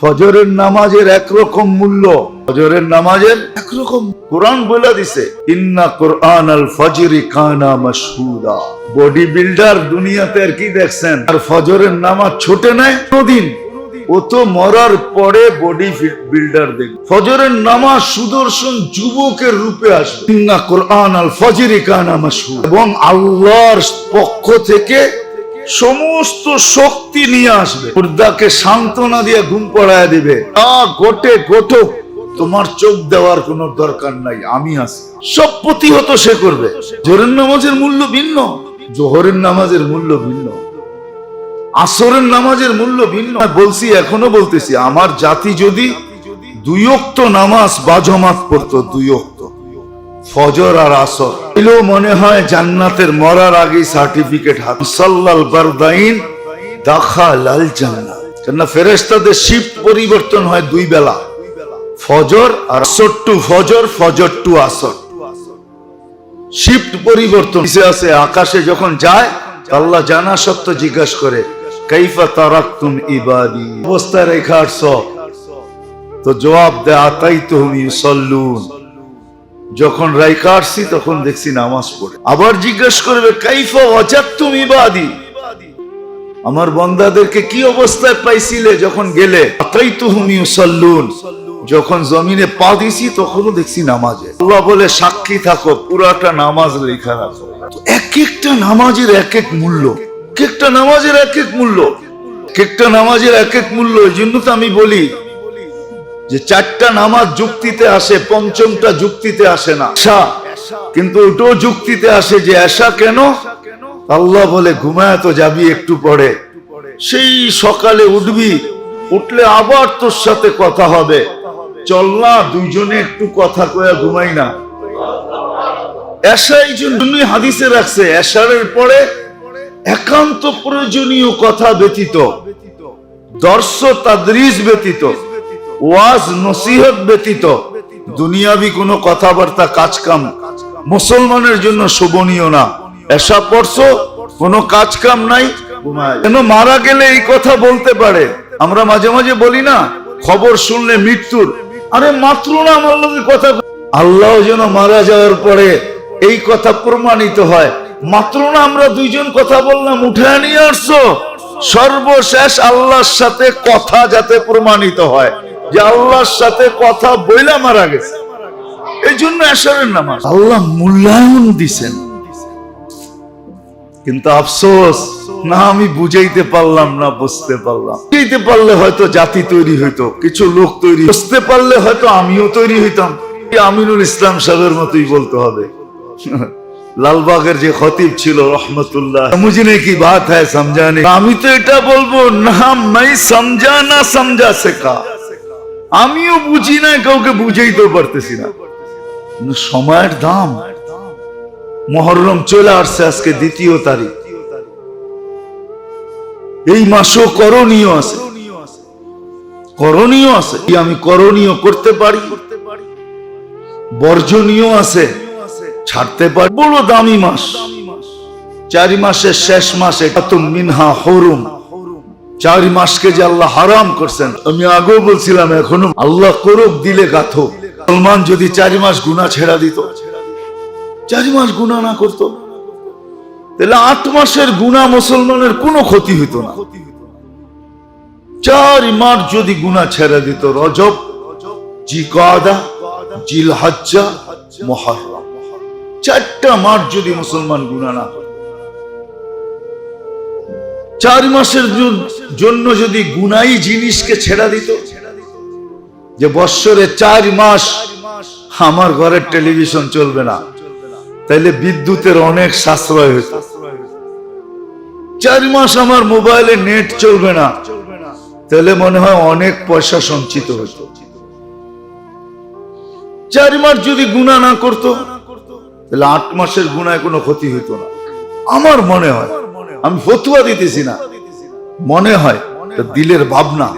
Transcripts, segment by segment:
ফজরের নামাজের একরকম মূল্য। ফজরের নামাজের একরকম কোরআন বলে দিছে। ইন্না কোরআন আল ফজরি কানা মাশহুদা। বডি বিল্ডার দুনিয়াতে আর কি দেখছেন? আর ফজরের নামাজ ছোটে নাই, কোনদিন। ও তো মরার পরে বডি বিল্ডার দেখ ফজরের নামাজ সুদর্শন যুবকের রূপে আসবে। ইন্না কোরআন আল ফজরি কানা এবং আল্লাহর পক্ষ থেকে সমস্ত শক্তি নিয়ে আসবে। মুর্দাকে সান্ত্বনা দিয়ে ঘুম পড়ায় দিবে। আ গোটে গোটক। তোমার চোখ দেওয়ার কোনো দরকার নাই, আমি আছি। সব প্রতিহত সে করবে। জোরের নামাজের মূল্য ভিন্ন। জোহরের নামাজের মূল্য ভিন্ন। আসরের নামাজের মূল্য ভিন্ন। বলছি, এখনও বলতেছি, আমার জাতি যদি দুই অক্ত নামাজ বাজমাত পড়তো, দুই অক্ত ফজর আর আসর। এলেও মনে হয় জান্নাতের মরার আগেই সার্টিফিকেট হাত। সাল্লাল বারদাইন দাখা লাল জান্নাত শিফট পরিবর্তন হয় দুই বেলা। ফজর আর আসর টু ফজর ফজর টু আসর। শিফট পরিবর্তন আছে আকাশে যখন যায়, আল্লাহ জানা সত্য জিজ্ঞাসা করে, কাইফা তারাকতুম ইবাদি? অবস্থায় রেখা তো জবাব দেয় আতাই সল্লুন যখন রাইকা আসছি তখন দেখছি নামাজ পড়ে। আবার জিজ্ঞেস করবে, কাইফা অজাত তুমি বাদি আমার বন্দাদেরকে কি অবস্থায় পাইছিলে যখন গেলে? যখন জমিনে পা দিছি, তখনও দেখছি নামাজে। আল্লাহ বলে, সাক্ষী থাকো, পুরাটা নামাজ লেখা রাখো। এক একটা নামাজের এক এক মূল্য। এক একটা নামাজের এক এক মূল্য। এক একটা নামাজের এক এক মূল্য। এই জন্য তো আমি বলি যে চারটা নামাজ যুক্তিতে আসে, পঞ্চমটা যুক্তিতে আসে না। এশা কিন্তু ওটাও যুক্তিতে আসে যে এশা কেন? আল্লাহ বলে, ঘুমায় তো যাবি, একটু পরে। সেই সকালে উঠবি, উঠলে আবার তোর সাথে কথা হবে। চল না, দুইজনে একটু কথা কয়ে ঘুমাই না। এশা এই জন্যই হাদিসে রাখছে এশারের পরে একান্ত প্রয়োজনীয় কথা ব্যতীত দর্শ তাদরিজ ব্যতীত। ওয়াজ নসিহত ব্যতীত দুনিয়াবি কোনো কথাবার্তা কাজ কাম মুসলমানের জন্য শোভনীয় না। এসা পড়ছো, কোনো কাজ কাম নাই। কেন মারা গেলে এই কথা বলতে পারে? আমরা মাঝে মাঝে বলি না, খবর শুনলে মৃত্যুর। আরে মাত্র না আমার লোকের কথা। আল্লাহ যেন মারা যাওয়ার পরে এই কথা প্রমাণিত হয়। মাত্র না আমরা দুইজন কথা বললাম, উঠে নিয়ে আসছো। সর্বশেষ আল্লাহর সাথে কথা যাতে প্রমাণিত হয়। যে আল্লাহর সাথে কথা বইলা মারা গেছে। এই জন্য এসরের নামাজ। আল্লাহ মূল্যায়ন দিছেন। কিন্তু আফসোস, না, আমি বুঝাইতে পারলাম না, বুঝতে পারলাম। বুঝাইতে পারলে হয়তো জাতি তৈরি হইতো, কিছু লোক তৈরি বুঝতে পারলে হয়তো আমিও তৈরি হইতাম। আমিনুল ইসলাম সাহেবের মতোই বলতে হবে। লালবাগের যে খতিব ছিল, রহমতুল্লাহ। মুঝে কি বাত হ্যায় সমঝানে আমি তো এটা বলব না মাই সমঝা না, সমঝা শেখা। আমিও বুঝি না, কাউকে বুঝাইতেও পারতেছি না। সময়ের দাম। মহরম চলে আসছে আজকে দ্বিতীয় তারিখ। এই মাসও করণীয় আছে। করণীয় আছে। আমি করণীয় করতে পারি। বর্জনীয় আছে। ছাড়তে পারি। বড় দামি মাস। চারি মাসের শেষ মাসে মিনহা হরুম। চার মাসকে যে আল্লাহ হারাম করছেন, আমি আগেও বলছিলাম এখনও, আল্লাহ করুক, দিলে গাথো। সলমান যদি চারি মাস গুণা ছেড়া দিত, চারি মাস গুণা না করতো, তাহলে আট মাসের গুণা মুসলমানের কোনো ক্ষতি হইতো না। চার মাস যদি গুণা ছেড়ে দিত, রজব, জিকাদা জিল হজ্জা মহরম চারটা মাস যদি মুসলমান গুণা না চার মাসের জ- জন্য যদি গুনাই জিনিসকে ছেড়া দিত, যে বৎসরে চার মাস আমার ঘরের টেলিভিশন চলবে না, তাইলে বিদ্যুতের অনেক সাশ্রয় হইত। চার মাস আমার মোবাইলে নেট চলবে না তাহলে মনে হয় অনেক পয়সা সঞ্চিত হতো চার মাস যদি গুণা না করত তাহলে আট মাসের গুণায় কোনো ক্ষতি হইতো না। আমার মনে হয়, আমি ফতুয়া দিতেছি না। মনে হয় দিলের ভাবনা।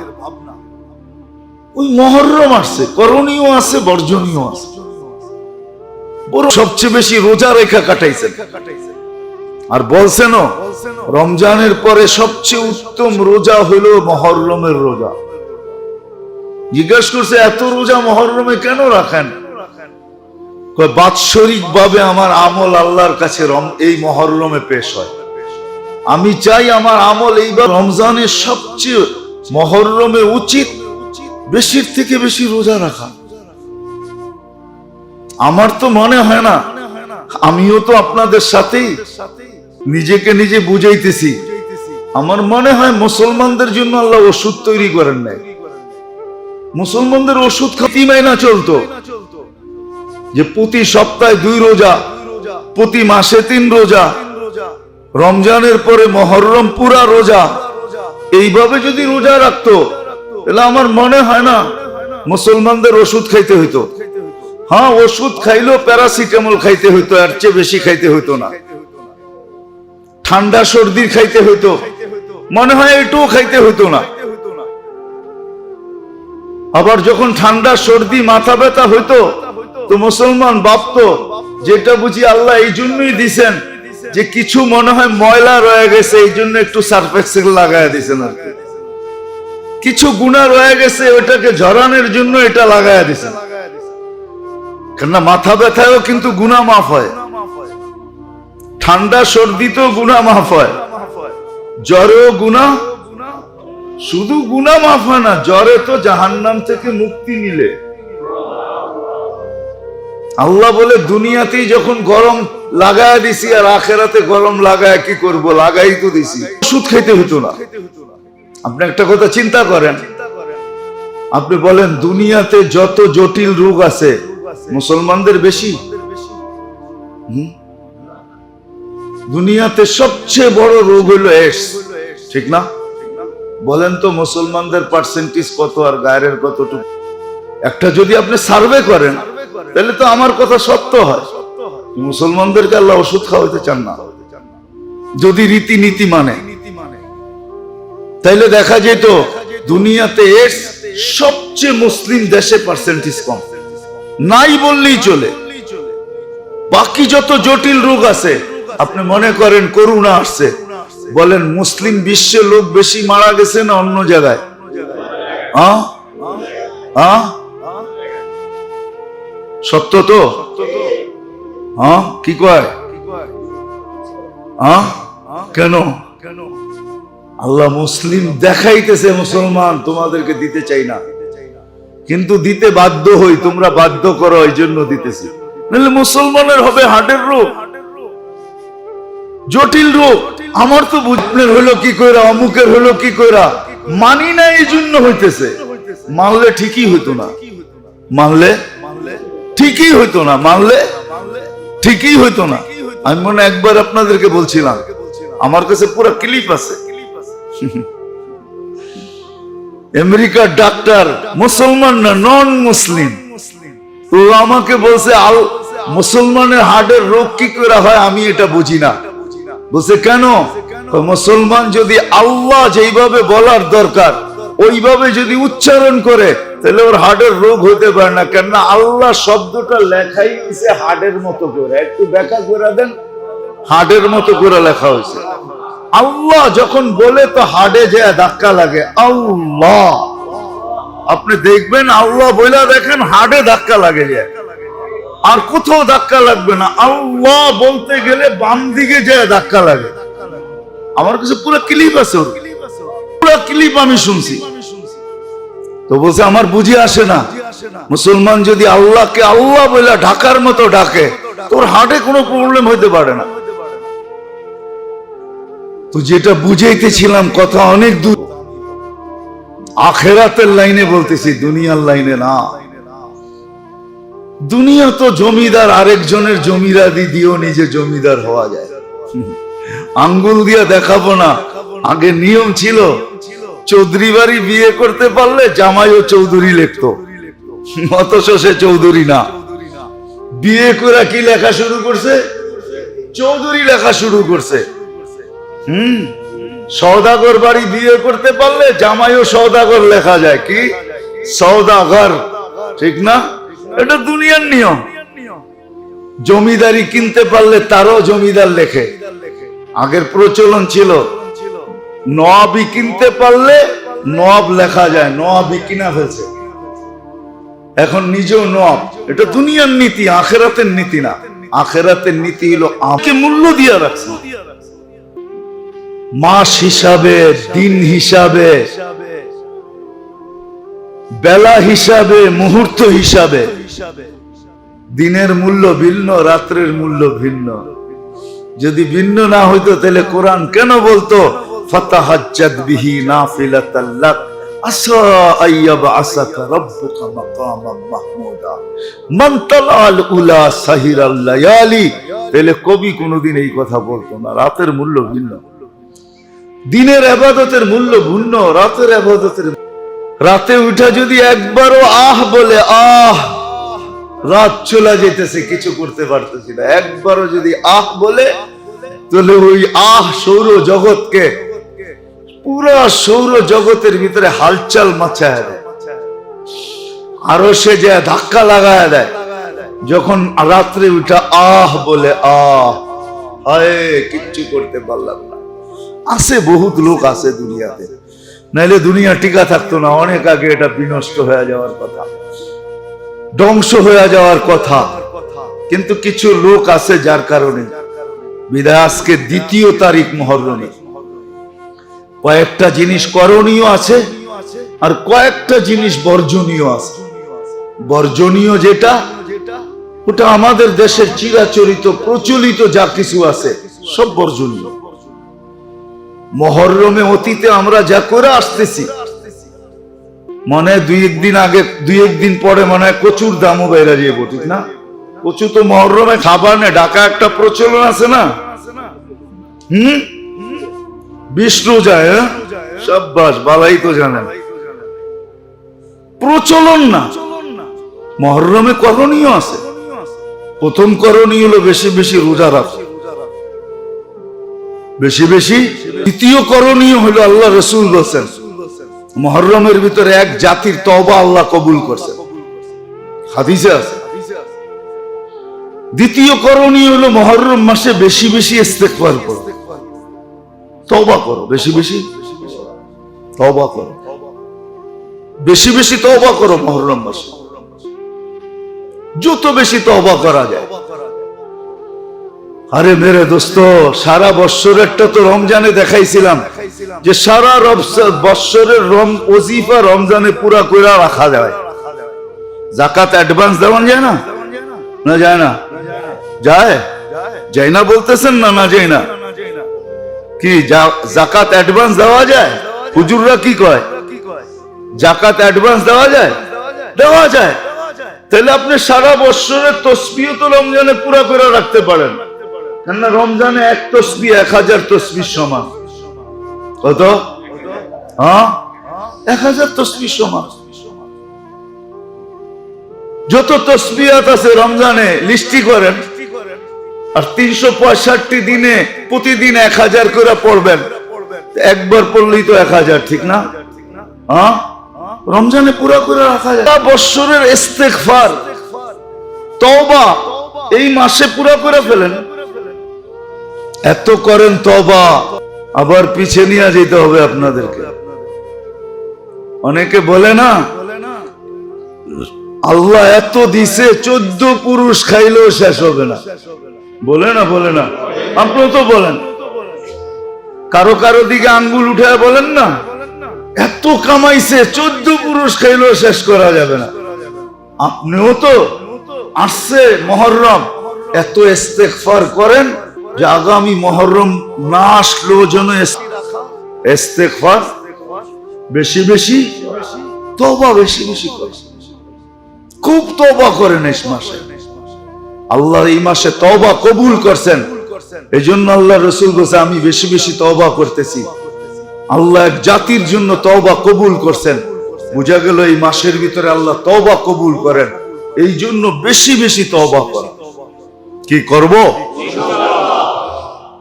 ওই মহরম আসছে, করণীয় আছে, বর্জনীয় আছে। সবচেয়ে বেশি রোজা রেখা কাটাইছেন। আর বলছেন রমজানের পরে সবচেয়ে উত্তম রোজা হলো মহরমের রোজা। জিজ্ঞাসা করছে, এত রোজা মহরমে কেন রাখেন? বাৎসরিক ভাবে আমার আমল আল্লাহর কাছে এই মহরমে পেশ হয়। আমি চাই আমার আমল এইবার রমজানের সবচেয়ে মহরমে উচিত, বেশির থেকে বেশি রোজা রাখা। আমার তো মনে হয় না, আমিও তো আপনাদের সাথেই, নিজেকে নিজে বুঝাইতেছি। আমার মনে হয় মুসলমানদের জন্য আল্লাহ ওষুধ তৈরি করেন নাই। মুসলমানদের ওষুধ খাতিমাই না চলতো। যে প্রতি সপ্তাহে দুই রোজা, প্রতি মাসে তিন রোজা রমজানের পরে মহরম, পুরা রোজা। এইভাবে যদি রোজা রাখতো, তাহলে আমার মনে হয় না মুসলমানদের ওষুধ খাইতে হইতো। হ্যাঁ ওষুধ খাইলেও প্যারাসিটামল খাইতে হইতো, এর চেয়ে বেশি খাইতে হইতো না। ঠান্ডা সর্দির খাইতে হইতো। মনে হয় এটুও খাইতে হইতো না। আবার যখন ঠান্ডা সর্দি, মাথা ব্যথা হইতো, তো মুসলমান ভাবতো, যেটা বুঝি আল্লাহ এই জন্যই দিছেন যে কিছু মনে হয় ময়লা রয়ে গেছে, এই জন্য একটু সার্ফেক্সেল লাগাই দিছেন আর। কিছু গুণা রয়ে গেছে, ওটাকে ঝরানোর জন্য এটা লাগাই দিছেন কেননা মাথা ব্যথায়ও কিন্তু গুণা মাফ হয়। ঠান্ডা সর্দিতেও গুণা মাফ হয়। জ্বরেও গুণা, শুধু গুণা মাফ হয় না, জ্বরে তো জাহান্নাম থেকে মুক্তি মিলে আল্লাহ বলে, দুনিয়াতেই যখন গরম লাগায় দিছি আর আখেরাতে গরম লাগায়, কি করব? লাগাই তো দিছি। ওষুধ খাইতে হতো না। আপনি একটা কথা চিন্তা করেন। আপনি বলেন, দুনিয়াতে যত জটিল রোগ আছে, মুসলমানদের বেশি? দুনিয়াতে সবচেয়ে বড় রোগ হলো এডস ঠিক না? বলেন তো, মুসলমানদের পার্সেন্টেজ কত আর গায়ের কতটুকু? একটা যদি আপনি সার্ভে করেন তাহলে তো আমার কথা সত্য হয়। মুসলমানদেরকে আল্লাহ ওষুধ খাওয়াতে চান না। যদি রীতিনীতি মানে তাইলে দেখা যেত দুনিয়াতে এডস সবচেয়ে মুসলিম দেশে পার্সেন্টেজ কম। নাই বললেই চলে। বাকি যত জটিল রোগ আছে, আপনি মনে করেন করুণা আসছে। বলেন, মুসলিম বিশ্বে লোক বেশি মারা গেছে না অন্য জায়গায়? আহ? আহ? সত্য তো? হ্যাঁ? কি কয়? আহ? কেন? আল্লাহ মুসলিম দেখাইতেছে মুসলমান, তোমাদেরকে দিতে চাই না। কিন্তু দিতে বাধ্য হই, তোমরা বাধ্য করো, এই জন্য দিতেছি। নাহলে মুসলমানের হবে হার্টের রোগ। জটিল রোগ। আমার তো বুঝনের হলো কি কইরা, অমুকের হলো কি কইরা। মানি না, এই জন্য হইতেছে। মানলে ঠিকই হইতো না। মানলে ঠিকই হইতো না, মানলে ঠিকই হইতো না। আমি মনে একবার আপনাদেরকে বলছিলাম, আমার কাছে পুরো ক্লিপ আছে। আমেরিকার ডাক্তার, মুসলমান না নন মুসলিম ও আমাকে বলছে, আল, মুসলমানের হার্টের রোগ কি করে হয় আমি এটা বুঝি না। বলছে, কেন? মুসলমান যদি আল্লাহ যেইভাবে বলার দরকার, ওইভাবে যদি উচ্চারণ করে তাহলে ওর হার্টের রোগ হতে পারে না। আল্লাহ শব্দটা লেখাই হয়েছে হার্টের মতো করে। একটু ব্যাখ্যা করে দেন, হার্টের মতো করে লেখা হয়েছে। আল্লাহ যখন বলে তো হার্টে যে ধাক্কা লাগে, আল্লাহ। আপনি দেখবেন আল্লাহ বইলা দেখেন হার্টে ধাক্কা লাগে যায়। আর কোথাও ধাক্কা লাগবে না। আল্লাহ বলতে গেলে বাম দিকে যায় ধাক্কা লাগে। আমার কাছে পুরো ক্লিপ আছে পুরো ক্লিপ আমি শুনছি। তো বলছে, আমার বুঝে আসে না। মুসলমান যদি আল্লাহকে আল্লাহ বলে ঢাকার মতো ডাকে, তোর হার্টে কোনো প্রবলেম হইতে পারে না। তো যেটা বুঝাইতেছিলাম, কথা অনেক দূর। আখেরাতের লাইনে বলতেছি, দুনিয়ার লাইনে না। দুনিয়া তো জমিদার, আরেকজনের জমিদারি দিয়েও নিজে জমিদার হওয়া যায়। আঙ্গুল দিয়ে দেখাবো না, আগে নিয়ম ছিল চৌধুরী বাড়ি বিয়ে করতে পারলে জামাইও চৌধুরী লিখতো। অথচ সে চৌধুরী না। বিয়ে করে কি লেখা শুরু করছে? চৌধুরী লেখা শুরু করছে। হুম? সৌদাগর বাড়ি বিয়ে করতে পারলে জামাইও সৌদাগর লেখা যায়। কি? সৌদাগর ঠিক না? এটা দুনিয়ার নিয়ম। জমিদারি কিনতে পারলে তারও জমিদার লেখে। আগের প্রচলন ছিল নবই কিনতে পারলে নব লেখা যায়, নবই কিনা ফেলছে। এখন নিজেও নব। এটা দুনিয়ার নীতি, আখেরাতের নীতি না। আখেরাতের নীতি হলো আমাকে মূল্য দিয়ে রাখছে। মাস হিসাবে, দিন হিসাবে, বেলা হিসাবে, মুহূর্ত হিসাবে। দিনের মূল্য ভিন্ন, রাত্রের মূল্য ভিন্ন। যদি ভিন্ন না হইতো, তাহলে কোরআন কেন বলতো? ফাতাহাজ্জাদ বিহি নাফিলাতাল লাক। আসা আইয়াব আসাকা রাব্বুকা মাকামাম মাহমুদা। মান তালাল উলা সাহিরাল লায়ালি। তাহলে কবি কোনোদিন এই কথা বলতো না, রাতের মূল্য ভিন্ন। দিনের আবাদতের মূল্য ভিন্ন, রাতের আবাদতের রাতে উঠা যদি একবারও আহ বলে, আহ, রাত চলে যেতেছে কিছু করতে পারতেছি না। একবারও যদি আহ বলে, তাহলে ওই আহ সৌর জগৎকে পুরা সৌর জগতের ভিতরে হালচাল মাচায় আরও সে যে ধাক্কা লাগায় দেয়, যখন রাত্রে উঠা আহ বলে, আহ, হায়, কিচ্ছু করতে পারলাম না। আছে বহুত লোক আছে দুনিয়াতে। নাইলে দুনিয়া টিকা থাকতো না, অনেক আগে এটা বিনষ্ট হয়ে যাওয়ার কথা, ধ্বংস হয়ে যাওয়ার কথা। কিন্তু কিছু লোক আছে যার কারণে, বিদায় আজকে দ্বিতীয় তারিখ মহরমে। কয়েকটা জিনিস করণীয় আছে আর কয়েকটা জিনিস বর্জনীয় আছে। বর্জনীয় যেটা, ওটা আমাদের দেশের চিরাচরিত, প্রচলিত যা কিছু আছে, সব বর্জনীয়। মহরমে অতীতে আমরা যা করে আসতেছি, মনে দুই একদিন আগে, দুই একদিন পরে মনে হয় কচুর দামও বেড়া যাইব ঠিক না? কচু তো মহরমে খাবার নেই ঢাকা একটা প্রচলন আছে না? হুম? বিষ্ণু যায় হ্যাঁ? সাব্বাস, বালাই তো জানেন প্রচলন না। মহরমে করণীয় আছে। প্রথম করণীয় হলো বেশি বেশি রোজা রাখা। বেশি বেশি। দ্বিতীয় করণীয় হলো আল্লাহ রসুল বলছেন, মহরমের ভিতরে এক জাতির তবা আল্লাহ কবুল আছে। দ্বিতীয় করণীয় হলো মহরম মাসে বেশি বেশি ইস্তেকবার করো। তবা করো, বেশি বেশি তবা করো। বেশি বেশি তবা করো মহরম মাসে। যত বেশি তবা করা যায়। আরে মেরে দোস্ত, সারা বৎসরেরটা তো রমজানে দেখাইছিলাম যে সারা বৎসরের রম ওজিফা রমজানে পুরা কইরা রাখা যায়। জাকাত অ্যাডভান্স দেওয়া যায় না? না যায় না? যায়? যায় না বলতেছেন না না যায় না? কি জাকাত অ্যাডভান্স দেওয়া যায়? হুজুররা কি কয়? জাকাত অ্যাডভান্স দেওয়া যায়? দেওয়া যায়। তাহলে আপনি সারা বৎসরের তসবিও তো রমজানে পুরা করে রাখতে পারেন। কেননা রমজানে এক তসবি এক হাজার তসবির সমান। কত? হ্যাঁ? এক হাজার তসবির সমান। যত তসবিয়াত আছে রমজানে, লিস্টি করেন আর তিনশো পঁয়ষট্টি দিনে প্রতিদিন এক হাজার করে পড়বেন। একবার পড়লেই তো এক হাজার, ঠিক না? হ্যাঁ? রমজানে পুরা করে রাখা যায়। সারা বৎসরের ইস্তেগফার, তওবা, এই মাসে পুরা করে ফেলেন। এত করেন তবা আবার পিছিয়ে নিয়ে যেতে হবে আপনাদেরকে। অনেকে বলে না, আল্লাহ এত দিছে, চোদ্দ পুরুষ খাইলেও শেষ হবে না। বলে না বলে না। আপনিও তো বলেন। কারও কারও দিকে আঙ্গুল উঠে বলেন না। এত কামাইছে, চোদ্দ পুরুষ খাইলেও শেষ করা যাবে না। আপনিও তো আসছে মহরম। এত ইস্তেগফার করেন যে আগামী মহরম না আসলেও যেন ইস্তেগফার বেশি বেশি তবা বেশি বেশি করে খুব তবা করেন এই মাসে। আল্লাহ এই মাসে তবা কবুল করছেন। এই জন্য আল্লাহ রসুল বলছে, আমি বেশি বেশি তবা করতেছি। আল্লাহ এক জাতির জন্য তবা কবুল করছেন। বোঝা গেল এই মাসের ভিতরে আল্লাহ তবা কবুল করেন। এই জন্য বেশি বেশি তবা করা। কি করব?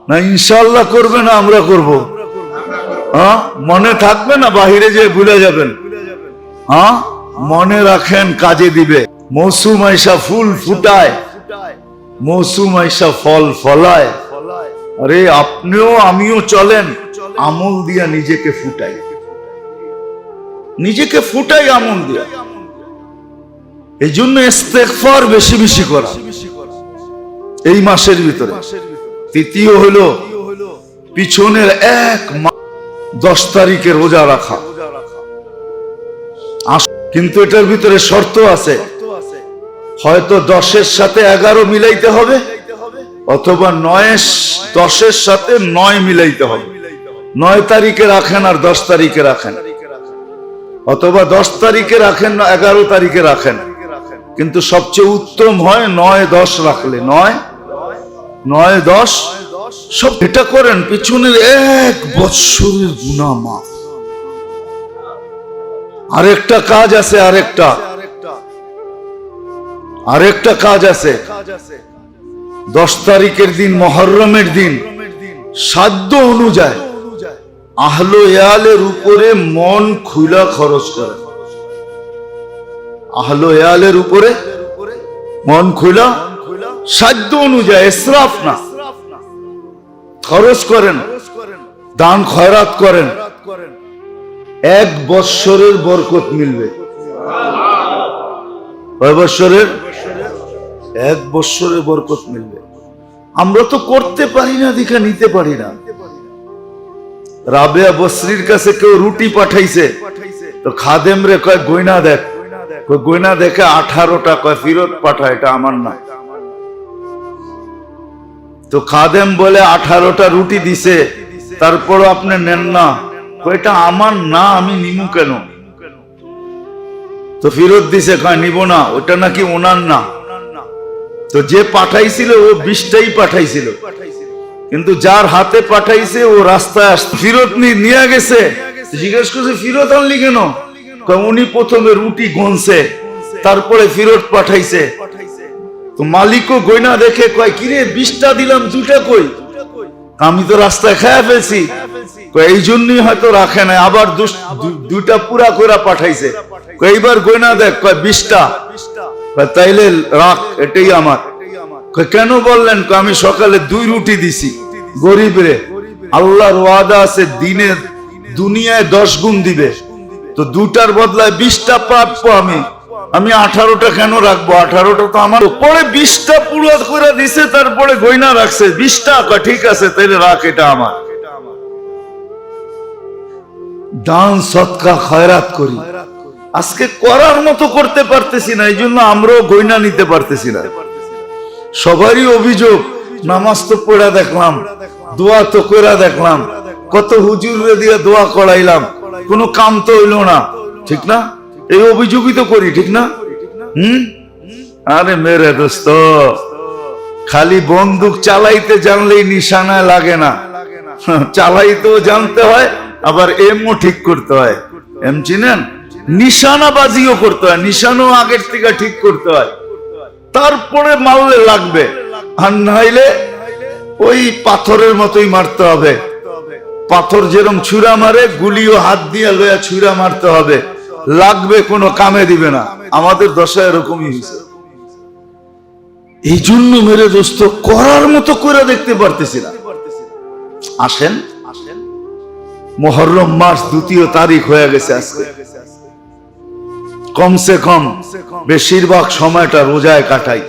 না ইনশাল্লাহ করবে না, আমরা করব। হ্যাঁ? মনে থাকবে না, বাহিরে যে ভুলে যাবেন। হ্যাঁ? মনে রাখেন, কাজে দিবে। মৌসুম আইসা ফুল ফুটায়। মৌসুম আইসা ফল ফলায়। আরে আপনিও আমিও চলেন, আমল দিয়া নিজেকে ফুটাই। নিজেকে ফুটাই, আমল দিয়া। এই জন্য ইস্তেগফার বেশি বেশি করা। এই মাসের ভিতরে। তৃতীয় হলো পিছনের এক দশ তারিখে রোজা রাখা। কিন্তু এটার ভিতরে শর্ত আছে। হয়তো দশের সাথে এগারো মিলাইতে হবে, অথবা নয় দশের সাথে নয় মিলাইতে হবে। নয় তারিখে রাখেন আর দশ তারিখে রাখেন। অথবা দশ তারিখে রাখেন এগারো তারিখে রাখেন। কিন্তু সবচেয়ে উত্তম হয় নয় দশ রাখলে। নয় নয় দশ, সব এটা করেন পিছনের এক বৎসরের গুণা মাফ আরেকটা কাজ আছে, আরেকটা। আরেকটা কাজ আছে। দশ তারিখের দিন, মহরমের দিন, সাধ্য অনুযায়ী আহলো এয়ালের উপরে মন খুলা খরচ করে। আহলো এয়ালের উপরে মন খুলা সাধ্য অনুযায়ী ইসরাফ না। খরচ করেন, দান খয়রাত করেন। এক বৎসরের বরকত মিলবে। কয় বৎসরের? এক বৎসরের বরকত মিলবে। আমরা তো করতে পারি না, দেখা নিতে পারি না। রাবেয়া বসরির কাছে কেউ রুটি পাঠাইছে। তো খাদেম রে কয়, গয়না দেখ। গয়না দেখে আঠারোটা কয়, ফিরত পাঠা, এটা আমার না তো খাদেম বলে, আঠারোটা রুটি দিছে, তারপরও আপনি নেন না। এটা আমার না, আমি নিমু কেন? তো ফিরত দিছে, কয়, নিব না ওটা নাকি ওনার না। তো যে পাঠাইছিল, ও বিশটাই পাঠাইছিল। কিন্তু যার হাতে পাঠাইছে, ও রাস্তায় ফিরত নিয়ে গেছে। জিজ্ঞেস করছে, ফিরত আনলি কেন? উনি প্রথমে রুটি গনছে, তারপরে ফিরত পাঠাইছে। তো মালিকও গয়না দেখে কয়, কিরে, বিশটা দিলাম দুটা কই? আমি তো রাস্তায় খেয়ে ফেলছি। এই জন্যই হয়তো রাখে না আবার দুস- দু- দুইটা পুরা করে পাঠাইছে। এইবার গয়না দেখ। কয়, বিশটা। তাইলে রাখ এটাই আমার। কেন বললেন? আমি সকালে দুই রুটি দিছি। গরিব রে, আল্লাহর ওয়াদা আছে দিনে দুনিয়ায় দশ গুণ দিবে। তো দুটার বদলায় বিশটা পাবো আমি। আমি আঠারোটা কেন রাখব? আঠারোটা তো আমার। পরে বিশটা পুরো করে দিছে, তারপরে গয়না রাখছে। বিশটা ঠিক আছে, তাইলে রাখ, এটা আমার। দান সৎকা খয়রাত করি। আজকে করার মতো করতে পারতেছি না এই জন্য আমরাও গয়না নিতে পারতেছি না। সবারই অভিযোগ, নামাজ তো পড়া দেখলাম, দোয়া তো কইরা দেখলাম, কত হুজুরে দিয়ে দোয়া করাইলাম, কোনো কাম তো হইল না, ঠিক না? এই অভিযোগই তো করি, ঠিক না? হুম? আরে মেরে দোস্ত, খালি বন্দুক চালাইতে জানলেই নিশানায় লাগে না। চালাইতেও জানতে হয়, আবার এমও ঠিক করতে হয়। এম চিনেন? নিশানা বাজিও করতে হয়, নিশানও আগের থেকে ঠিক করতে হয়। তারপরে মারলে লাগবে, আর নাইলে ওই পাথরের মতোই মারতে হবে। পাথর যেরকম ছুরা মারে, গুলিও হাত দিয়ে লয়া ছুরা মারতে হবে। লাগবে কোনো কামে দিবে না। আমাদের দশা এরকমই হয়েছে। এই জন্য মেরে দোস্ত, করার মতো করে দেখতে পারতেছি না। আসেন আসেন। মহরম মাস দ্বিতীয় তারিখ হয়ে গেছে আজকে। কমসে কম বেশিরভাগ সময়টা রোজায় কাটাই।